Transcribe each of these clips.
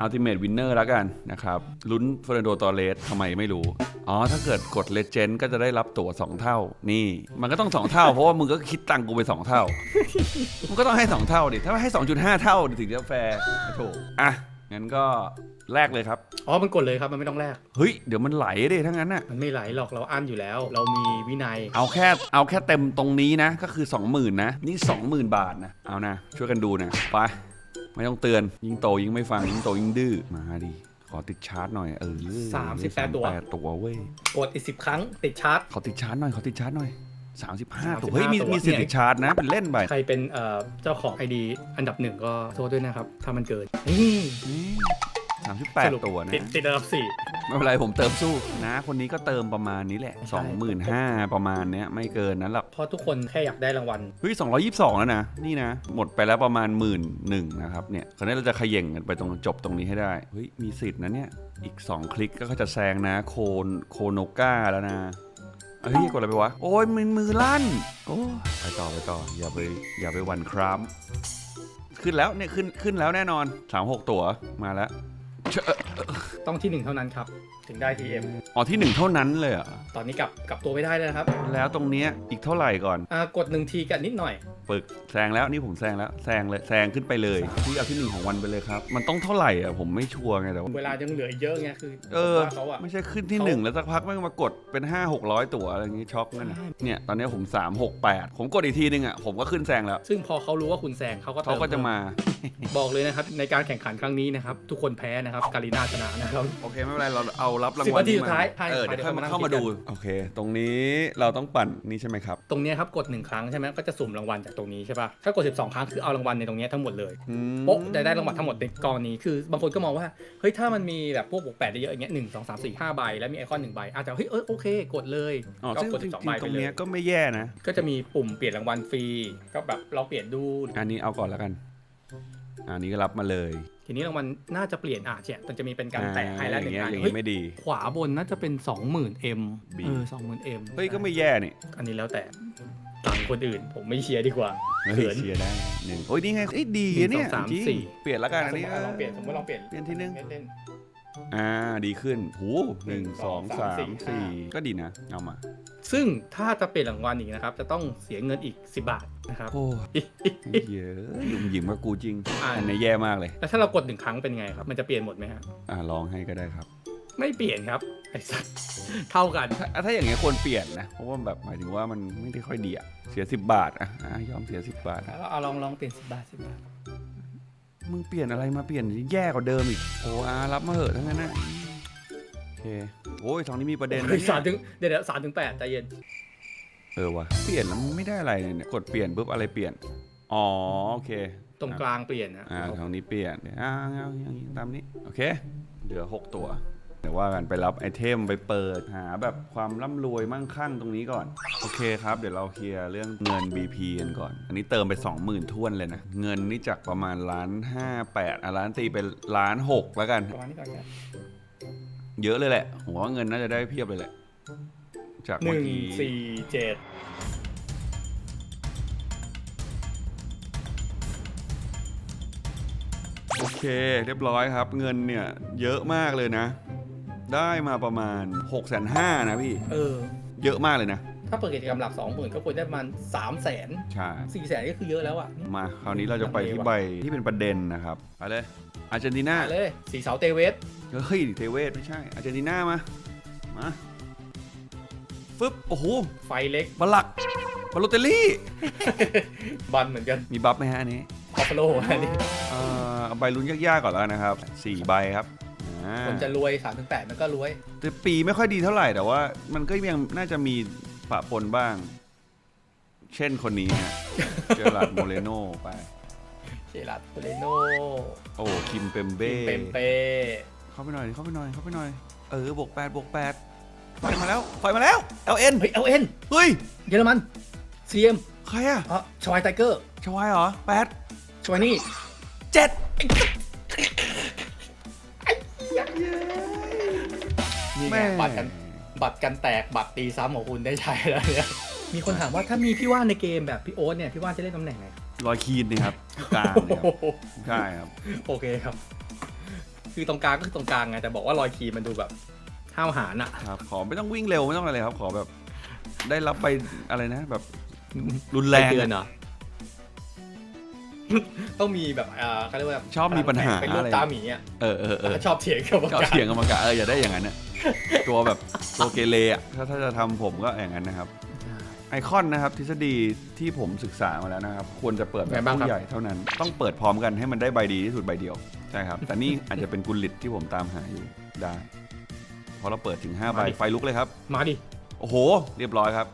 อัลติเม e วินเนอร์แล้วกันนะครับลุ้นเฟอร์นันโดตอเรสทำไมไม่รู้ อ๋อ ถ้าเกิดกดเลเจนด์ก็จะได้รับตั๋ว2 เท่า นี่ มันก็ต้อง 2 เท่า เพราะว่ามึงก็คิดตังค์กูไป 2 เท่ามึงก็ต้องให้ 2 เท่าดิ ถ้าให้ 2.5 เท่าดิถึงจะแฟร์โถอะ งั้นก็แลกเลยครับ อ๋อ มันกดเลยครับ มันไม่ต้องแลก เฮ้ย เดี๋ยวมันไหลดิทั้างนั้นน่ะ มันไม่ไหลหรอก เราอั้นอยู่แล้ว เรามีวินัย เอาแค่ เอาแค่เต็มตรงนี้นะ ก็คือ 20,000นะ นี่ 20,000 บาทนะ เอานะ ช่วยกันดูนะ ไป ไม่ต้องเตือน ยิ่งโตยิ่งไม่ฟัง ยิ่งโตยิ่งดื้อ มาดิ ขอติดชาร์จหน่อย เออ38ตัว38ตัวเว้ย กดอีกสิบครั้งติดชาร์จ ขอติดชาร์จหน่อย ขอติดชาร์จหน่อย35ตัว35เฮ้ย มีตัวมีสิทธิ์เนี่ย ติดชาร์จนะ เป็นเล่นไปใครเป็นเอ่อเจ้าของไอดีอันดับหนึ่งก็โทษด้วยนะครับ ถ้ามันเกินนี่ สามสิบสแปดรุปตัวนะติดติดอันดับสี่ ไม่เป็นไรผมเติมสู้นะ คนนี้ก็เติมประมาณนี้แหละใช่25,000ประมาณเนี้ยไม่เกินนั้นหรอกเพราะทุกคนแค่อยากได้รางวัล เฮ้ย222แล้วนะ นี่นะ หมดไปแล้วประมาณหมื่นหนึ่งนะครับเนี่ยคราวนี้เราจะเขย่งกันไปตรงจบตรงนี้ให้ได้เฮ้ยมีสิทธิ์นะเนี่ยอีก 2 คลิกก็จะแซงนะโคนโคโนก้าแล้วนะเฮ้ยกดอะไรไปวะ โอ้ยมือมือลั่นโอ้ยไปต่อไปต่ออย่าไปอย่าไปหวันคราม ขึ้นแล้วเนี่ยขึ้นขึ้นแล้วแน่นอน 36 ตัวมาแล้วเชอะ ต้องที่หนึ่งเท่านั้นครับ ถึงได้ TM อ๋อที่หนึ่งเท่านั้นเลยเหรอตอนนี้กลับกลับตัวไม่ได้แล้วนะครับแล้วตรงเนี้ยอีกเท่าไหร่ก่อน อ่ากดหนึ่งทีกันนิดหน่อย ปึกแซงแล้วนี่ผมแซงแล้วแซงเลยแซงขึ้นไปเลยที่เอาที่หนึ่งของวันไปเลยครับ มันต้องเท่าไหร่อะผมไม่ชัวร์ไงแต่ว่าเวลายังเหลือเยอะไงคือเออว่าเขาอะ ไม่ใช่ขึ้นที่เขาหนึ่งแล้วสักพักแม่งมากดเป็น 5 600 ตั๋วอะไรอย่างงี้ช็อกนั่นน่ะใช่เนี่ยตอนนี้ผม 3 6 8 ผมกดอีกทีนึงอะผมก็ขึ้นแซงแล้วซึ่งพอเขารู้ว่าคุณแซงเขาก็เขาก็จะมา บอกเลยนะครับ ในการแข่งขันครั้งนี้นะครับ ทุกคนแพ้นะครับการีนาชนะนะครับ โอเคไม่เป็นไรเราเอารับรางสิบวัลนาทีนี้สุดท้ายเออภายเดี๋ยวค่อยมาเดี๋ยวเข้ามามานั่ดูงคิดกันโอเค ตรงนี้เราต้องปั่นนี่ใช่ไหมครับ ตรงเนี้ยครับกดหนึ่งครั้งใช่ไหมก็จะสุ่มรางวัลจากตรงนี้ใช่ปะถ้ากด 12 ครั้งคือเอารางวัลในตรงเนี้ยทั้งหมดเลยอืม โป๊ะได้ได้รางวัลทั้งหมดในกรณีคือบางคนก็มองว่าเฮ้ยถ้ามันมีแบบพวกบวกแปดได้เยอะอย่างเงี้ยหนึ่งสองสามสี่ห้าใบแล้วมีไอคอนหนึ่งใบอาจจะเฮ้ยเออโอเค กดเลยอ๋อก็ซึ่งกดจริ12งใบๆตไปรงเลเนี้ยยก็ไม่แย่นะ ก็จะมีปุ่มเปลี่ยนรางวัลฟรีก็แบบเราเปลี่ยนดู อันนี้เอาก่อนแล้วกัน อันนี้ก็รับมาเลย ทีนี้รางวัลน่าจะเปลี่ยนอะเช่ยมันจะมีเป็นการแตะไฮไลท์หนึ่งอย่างเงี้ยอันอย่างเฮ้ยงี้ไม่ดี ขวาบนน่าจะเป็น 20,000 M บี เออ20,000 M เฮ้ยก็ไม่แย่นี่อันนี้แล้วแต่ต่างคนอื่นผมไม่เชียร์ดีกว่าเฮ้ยเขินเชียร์ได้หนึ่งโอ้ยนี่ไงเอ้ยดีหนึ่งเนี่ยสองสามจริงสี่ เปลี่ยนแล้วกันอันนี้สมมุติลองเปลี่ยนสมมติลองเปลี่ยนเปลี่ยนทีนึงเล่น อ่าดีขึ้นหูหนึ่งสองสามหนึ่งสองสามสี่สี่ก็ดีนะ เอามาๆ ซึ่งถ้าจะเปลี่ยนรางวัลอีกนะครับ จะต้องเสียเงินอีก 10 บาทนะครับ โอ้ยเยอะหยุ่มหยิมกับกูจริง อ่า อันนี้แย่มากเลย แล้วถ้าเรากดหนึ่งครั้งเป็นไงครับ มันจะเปลี่ยนหมดไหมฮะอ่าลองให้ก็ได้ครับ ไม่เปลี่ยนครับไอ้สัสเท่ากัน ถ้าถ้าอย่างเงี้ยควรเปลี่ยนนะ เพราะว่าแบบหมายถึงว่ามันไม่ได้ค่อยดีอะเสียสิบบาทอะอะยอมเสียสิบบาทอะแล้วเอาลองลองเปลี่ยน10บาท10บาทมึงเปลี่ยนอะไรมาเปลี่ยนแย่กว่าเดิมอีกโอ้อารับมาเหอะทั้งนั้นนะ โอเคโอ้ยทางนี้มีประเด็นนะเฮ้ยเนี่ยสามถึงเดี๋ยวเดี๋ยวสามถึงแปดใจเย็น เออวะเปลี่ยนแล้วมันไม่ได้อะไรเลยเนี่ยกดเปลี่ยนปุ๊บอะไรเปลี่ยน อ๋อโอเค ตรงกลางเปลี่ยนนะอ่าทางนี้เปลี่ยนอ่าเอาอย่างนี้ตามนี้ โอเค เหลือ 6 ตัว เดี๋ยวว่ากันไปรับไอเทมไปเปิดหาแบบความร่ำรวยมั่งคั่งตรงนี้ก่อน โอเคครับ เดี๋ยวเราเคลียร์เรื่องเงิน BP กันก่อน อันนี้เติมไป 20,000ท้วนเลยนะ เงินนี่จากประมาณล้านห้าแปดอะล้านตีเป็นล้านหกแล้วกัน ประมาณนี้ก่อนครับ เยอะเลยแหละผมว่าเงินน่าจะได้เพียบเลยแหละ จากหเมื่อนึ่งกี้สี่เจ็ดโอเค เรียบร้อยครับ เงินเนี่ย เยอะมากเลยนะ ได้มาประมาณ6กแสนห้านะพี่ เออ เยอะมากเลยนะ ถ้าเปิดกิจกรรมหลักสองหมื่นก็ควรได้ประมาณสามแสนใช่ สี่แสนก็คือเยอะแล้วอะ มาคราวนี้เราจะไปที่ใบที่เป็นประเด็นนะครับไปเลยอาร์เจนตินามาเลยสีเสาเตเวสเฮ้ยเทเวศไม่ใช่อาร์เจนตินามามาฟึบโอ้โหไฟเล็กบาลักบาโลเตลลี่บันเหมือนกันมีบัฟไหมฮะอันนี้พอฟโลอันนี้เอ่อเอาใบลุ้นยากๆก่อนแล้วกันนะครับสี่ใบครับอ่าคนจะรวยสามถึงแปดมันก็รวยแต่ปีไม่ค่อยดีเท่าไหร่แต่ว่า มันก็ยังน่าจะมี ปะปนบ้าง เช่นคนนี้ฮะเจอราร์ดโมเรโนไปเชลัดโปเลโนโอ้ คิมเปมเบ้เปมเป้เข้าไปหน่อย เข้าไปหน่อย เข้าไปหน่อย เออบวกแปดบวกแปดไฟมาแล้ว ไฟมาแล้วเอลเอ็นเฮ้ยเอลเอ็นเฮ้ย เยอรมันซีเอ็มใครอะอ๋อชวายไทเกอร์ชวายเหรอแปดชวายนี่เจ็ดนี่ไงบัตรกัน บัตรกันแตกบัตรตีซ้ำของคุณได้ใช้แล้วเนี่ยมีคนถามว่าถ้ามีพี่ว่านในเกมแบบพี่โอ๊ตเนี่ยพี่ว่านจะเล่นตำแหน่งไหนรอยคีนนี่ครับกลางเนี่ยครับใช่ครับ โอเคครับ คือตรงกลางก็คือตรงกลางไงแต่บอกว่ารอยคีย์มันดูแบบห้าวหาญอะครับ ขอไม่ต้องวิ่งเร็วไม่ต้องอะไรครับ ขอแบบ ได้รับไปอะไรนะ แบบรุนแรงเตือนอะเหรอ ต้องมีแบบอ่าเขาเรียกว่าชอบมีปัญหาเป็นรูปอะไรตาหมีอะเออเออเออชอบเถียงกับชอบการเถียงกับมังกะเอออย่าได้อย่างนั้นน่ะตัวแบบตัวเกเรอะถ้าถ้าจะทำผมก็อย่างนั้นนะครับ ไอคอนนะครับทฤษฎีที่ผมศึกษามาแล้วนะครับ ควรจะเปิดแบบผู้ใหญ่เท่านั้น ต้องเปิดพร้อมกันให้มันได้ใบดีที่สุดใบเดียวใช่ครับแต่นี่ อาจจะเป็นกุลลิตที่ผมตามหาอยู่ได้เพราะเราเปิดถึง5ใบไฟลุกเลยครับ มาดิโอ้โห เรียบร้อยครับ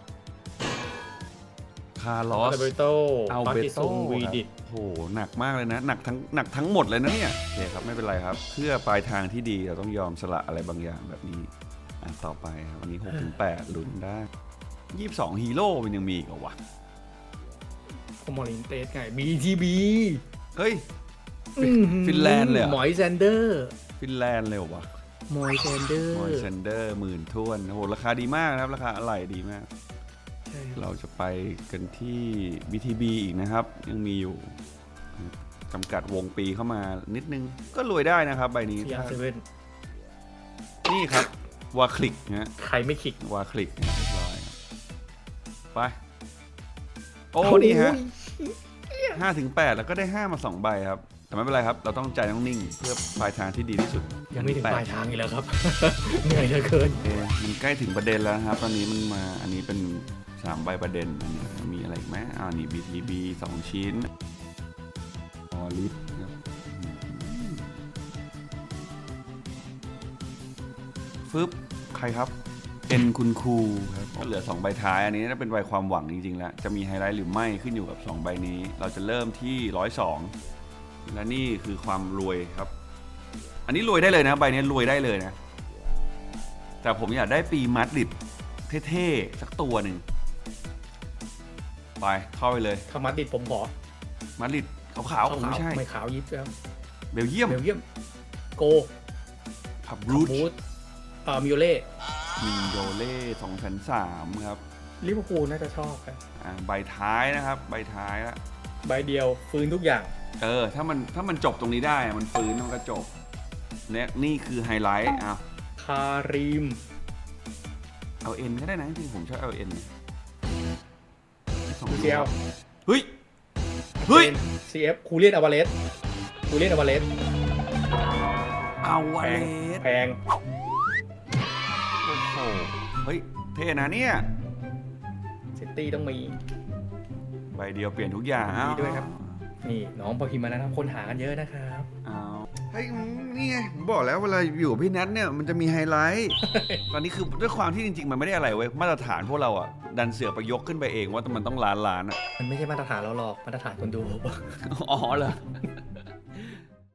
คาร์ลอส เบโตเอาปาเบติโต้ซุงวีดิตโอ้โหหนักมากเลยนะ หนักทั้งหนักทั้งหมดเลยนะเนี่ยโอเคครับไม่เป็นไรครับ เพื่อปลายทางที่ดีเราต้องยอมสละอะไรบางอย่างแบบนี้อะต่อไปครับวันนี้6ถึง8ลุ้นได้ 22 ฮีโร่มันยังมีอีกเหรอวะคอมมอลินเตสไง BTB เฮ้ยอื้อหือฟินแลนด์เลยเหรอหมอยแซนเดอร์ฟินแลนด์เลยเหรอวะหมอยแซนเดอร์มอยเซนเดอร์หมื่นท้วนโอ้โหราคาดีมากนะครับ ราคาอะไหล่ดีมากใช่ครับ เราจะไปกันที่ BTB อีกนะครับ ยังมีอยู่จำกัดวงปีเข้ามานิดนึง ก็รวยได้นะครับ ใบนี้ซีอาร์เซเว่นนี่ครับ วาคลิกนะฮะใครไม่คลิกวาคลิกเรียบร้อยครับไป โอ้ นี่ฮะห้าถึงแปดแล้วก็ได้ห้ามาสองใบครับ แต่ไม่เป็นไรครับ เราต้องใจต้องนิ่งเพื่อปลายทางที่ดีที่สุดยังไม่ถึงแปดปลายทางอีกแล้วครับ เหนื่อยเหลือเกินโอเคมันใกล้ถึงประเด็นแล้วนะครับ ตอนนี้มันมาอันนี้เป็นสามใบประเด็นอันนี้มีอะไรอีกไหมอ่านี่ BTB สองชิ้นออลิฟครับฟึบใครครับเอ็นคุณครูครับก็เหลือ 2 ใบท้าย อันนี้น่าเป็นใบความหวังจริงๆแล้ว จะมีไฮไลท์หรือไม่ขึ้นอยู่กับ 2 ใบนี้ เราจะเริ่มที่ 102 และนี่คือความรวยครับ อันนี้รวยได้เลยนะใบนี้รวยได้เลยนะ แต่ผมอยากได้ปีมาดริดเท่ๆสักตัวหนึ่งไปเข้าไปเลยธรรมะติดผมขอมาดริดขาวๆผมไม่ใช่ไม่ขาวยิบแล้วเบลเยียมเบลเยียมโกขับรูทมูดเอ่อมิโอเล่มินโยเล่สองแสนสามครับลิเวอร์พูลน่าจะชอบกันอ่าใบท้ายนะครับ ใบท้ายละ ใบเดียวฟื้นทุกอย่าง เออถ้ามันถ้ามันจบตรงนี้ได้อะมันฟื้นมันก็จบเนี่ยนี่คือไฮไลท์อะคารีมเอาเอ็นก็ได้นะจริงๆผมชอบเอาเอ็นสองดูดเซียวเฮ้ยเฮ้ยซีเอฟคูเลียนอวาเลสคูเลียนอวาเลสเอาวะแพเลงสแพงโอ้โหเฮ้ยเท่นะเนี่ยซิตี้ต้องมีใบเดียวเปลี่ยนทุกอย่างดีด้วยครับ นี่น้องพอพิมพ์มานะครับคนหากันเยอะนะครับ เอาเฮ้ยนี่ไงผมบอกแล้วเวลาอยู่กับพี่นัทเนี่ยมันจะมีไฮไลท์ ตอนนี้คือด้วยความที่จริง ๆ มันไม่ได้อะไรเว้ยมาตรฐานพวกเราอะดันเสือกไปยกขึ้นไปเองว่ามันต้องล้านล้านอะมันไม่ใช่มาตรฐานเราหรอกมาตรฐานคนดู อ๋อเหรอ